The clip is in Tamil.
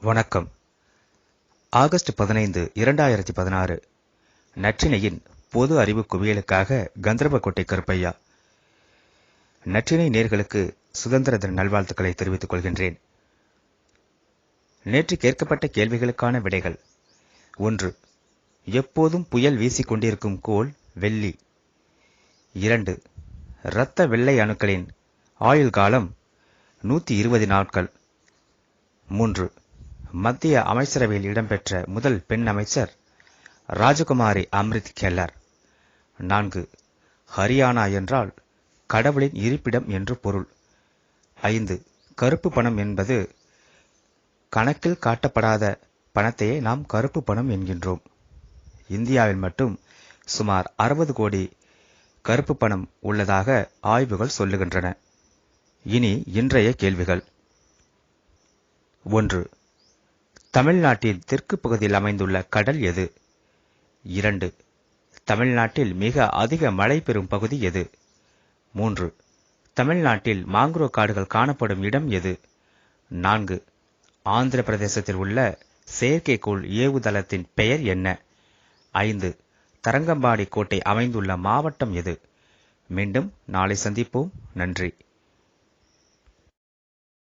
வணக்கம். ஆகஸ்ட் பதினைந்து இரண்டாயிரத்தி பதினாறு. நற்றினையின் பொது அறிவு குவியலுக்காக கந்தர்போட்டை கருப்பையா. நற்றினை நேர்களுக்கு சுதந்திர தின நல்வாழ்த்துக்களை தெரிவித்துக் கொள்கின்றேன். நேற்று கேட்கப்பட்ட கேள்விகளுக்கான விடைகள். ஒன்று எப்போதும் புயல் வீசிக்கொண்டிருக்கும் கோல் கோள் வெள்ளி. இரண்டு இரத்த வெள்ளை அணுக்களின் ஆயுள் காலம் நூற்றி இருபது நாட்கள். மூன்று மத்திய அமைச்சரவையில் இடம்பெற்ற முதல் பெண் அமைச்சர் ராஜகுமாரி அம்ரித் கெல்லர். நான்கு ஹரியானா என்றால் கடவுளின் இருப்பிடம் என்று பொருள். ஐந்து கருப்பு பணம் என்பது கணக்கில் காட்டப்படாத பணத்தையே நாம் கருப்பு பணம் என்கின்றோம். இந்தியாவில் மட்டும் சுமார் அறுபது கோடி கருப்பு பணம் உள்ளதாக ஆய்வுகள் சொல்லுகின்றன. இனி இன்றைய கேள்விகள். ஒன்று தமிழ்நாட்டில் தெற்கு பகுதியில் அமைந்துள்ள கடல் எது? இரண்டு. தமிழ்நாட்டில் மிக அதிக மழை பெறும் பகுதி எது? மூன்று. தமிழ்நாட்டில் மாங்குரோ காடுகள் காணப்படும் இடம் எது? நான்கு. ஆந்திர பிரதேசத்தில் உள்ள செயற்கைக்கோள் ஏவுதளத்தின் பெயர் என்ன? ஐந்து. தரங்கம்பாடி கோட்டை அமைந்துள்ள மாவட்டம் எது? மீண்டும் நாளை சந்திப்போம். நன்றி.